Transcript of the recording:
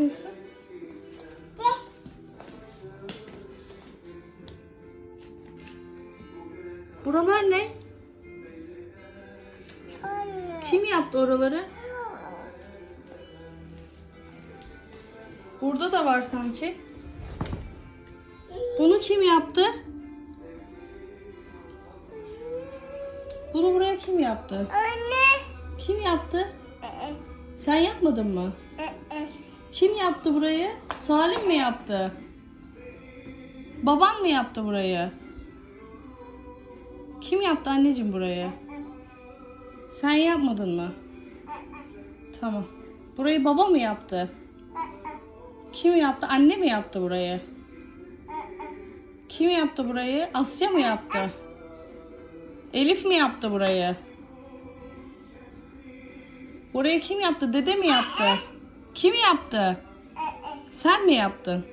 yapıyorsun? Buralar ne? Kim yaptı oraları? Burada da var sanki. Bunu kim yaptı? Bunu buraya kim yaptı? Anne. Kim yaptı? Sen yapmadın mı? Kim yaptı burayı? Salim mi yaptı? Baban mı yaptı burayı? Kim yaptı anneciğim burayı? Sen yapmadın mı? Tamam. Burayı baba mı yaptı? Kim yaptı? Anne mi yaptı burayı? Kim yaptı burayı? Asya mı yaptı? Elif mi yaptı burayı? Burayı kim yaptı? Dede mi yaptı? Kim yaptı? Sen mi yaptın?